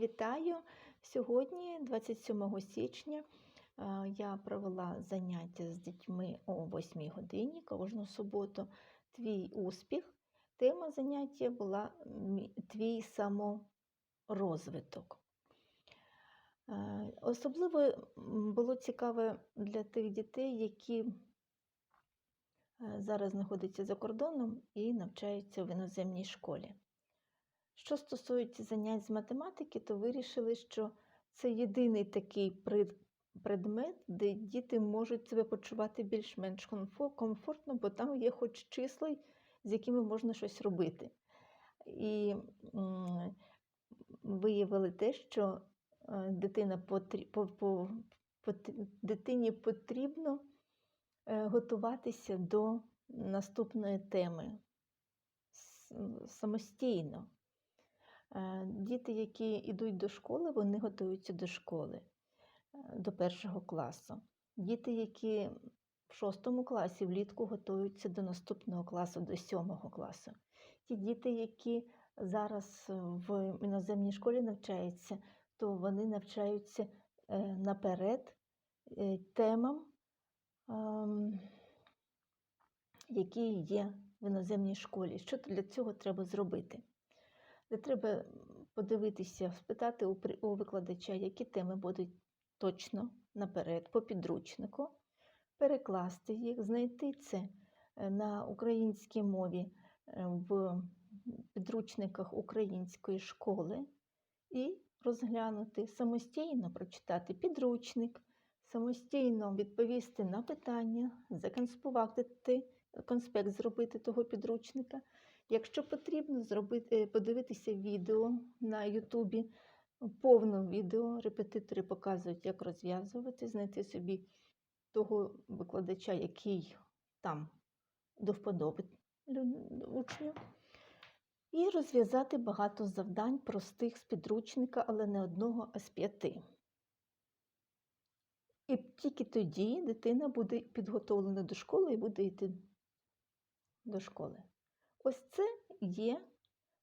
Вітаю! Сьогодні, 27 січня, е, я провела заняття з дітьми о 8 годині кожну суботу. Твій успіх. Тема заняття була Твій саморозвиток. Е, Особливо було цікаве для тих дітей, які е, зараз знаходяться за кордоном і навчаються в іноземній школі. Що стосується занять з математики, то вирішили, що це єдиний такий предмет, де діти можуть себе почувати більш-менш комфортно, бо там є хоч числа, з якими можна щось робити. І виявили те, що е, дитина потрі- по, по, пот- дитині потрібно е, готуватися до наступної теми самостійно. Е, Діти, які йдуть до школи, вони готуються до школи, е, до першого класу. Діти, які в шостому класі влітку готуються до наступного класу, до сьомого класу. Ті діти, які зараз в іноземній школі навчаються, то вони навчаються е, наперед е, темам, ем, які є в іноземній школі. Що для цього треба зробити? Де треба подивитися, спитати у, викладача, які теми будуть точно наперед, по підручнику, перекласти їх, знайти це е, на українській мові е, в підручниках української школи і розглянути, самостійно прочитати підручник, самостійно відповісти на питання, законспувати конспект зробити того підручника. Якщо потрібно, зробити, подивитися відео на Ютубі, повне відео, репетитори показують, як розв'язувати, знайти собі того викладача, який там до вподоби учню, і розв'язати багато завдань простих з підручника, але не одного, а з п'яти. І тільки тоді дитина буде підготовлена до школи і буде йти до школи. Ось це є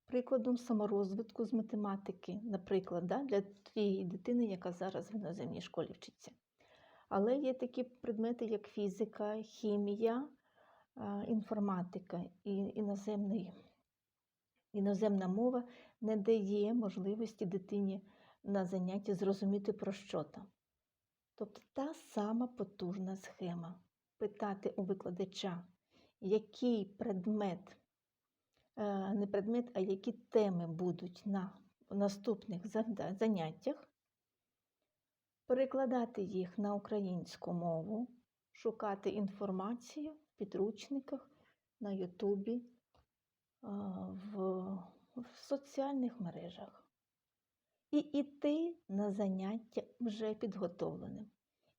прикладом саморозвитку з математики, наприклад, да, для тієї дитини, яка зараз в іноземній школі вчиться. Але є такі предмети, як фізика, хімія, інформатика і іноземний, іноземна мова не дає можливості дитині на занятті зрозуміти, про що там. Тобто та сама потужна схема. Питати у викладача, який предмет, не предмет, а які теми будуть на наступних заняттях, перекладати їх на українську мову, шукати інформацію в підручниках, на Ютубі, в, в соціальних мережах. І йти на заняття вже підготовленим.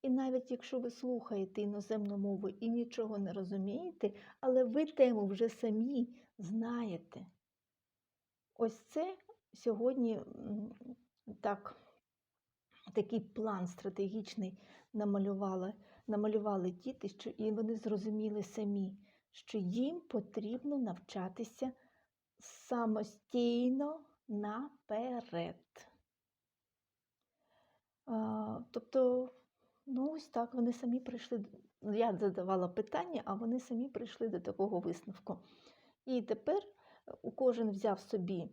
І навіть якщо ви слухаєте іноземну мову і нічого не розумієте, але ви тему вже самі знаєте. Ось це сьогодні так, такий план стратегічний намалювали, намалювали діти, що і вони зрозуміли самі, що їм потрібно навчатися самостійно наперед. Тобто, ну ось так вони самі прийшли. Я задавала питання, а вони самі прийшли до такого висновку. І тепер е, кожен взяв собі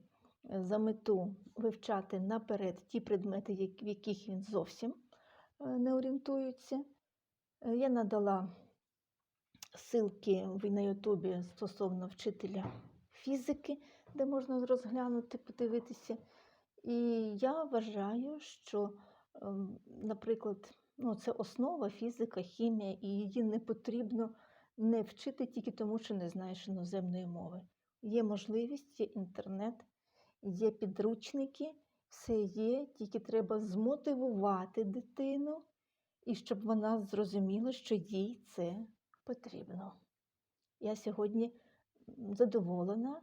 е, за мету вивчати наперед ті предмети, в яких він зовсім е, не орієнтується. Я надала ссылки на Ютубі стосовно вчителя фізики, де можна розглянути, подивитися. І я вважаю, що, наприклад, ну, це основа фізика, хімія, і її не потрібно не вчити тільки тому, що не знаєш іноземної мови. Є можливість, є інтернет, є підручники, все є, тільки треба змотивувати дитину, і щоб вона зрозуміла, що їй це потрібно. Я сьогодні задоволена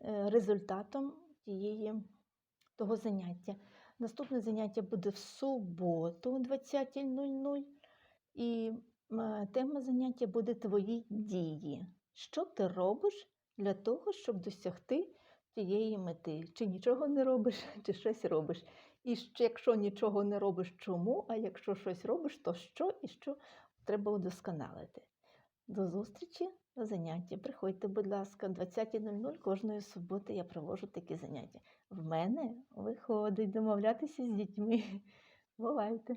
е, результатом тієї, того заняття. Наступне заняття буде в суботу о 20.00. І тема заняття буде твої дії. Що ти робиш для того, щоб досягти тієї мети. Чи нічого не робиш, чи щось робиш. І якщо нічого не робиш, чому? А якщо щось робиш, то що і що треба удосконалити. До зустрічі на заняття. Приходьте, будь ласка, 20.00 кожної суботи я провожу такі заняття. В мене виходить домовлятися з дітьми. Бувайте!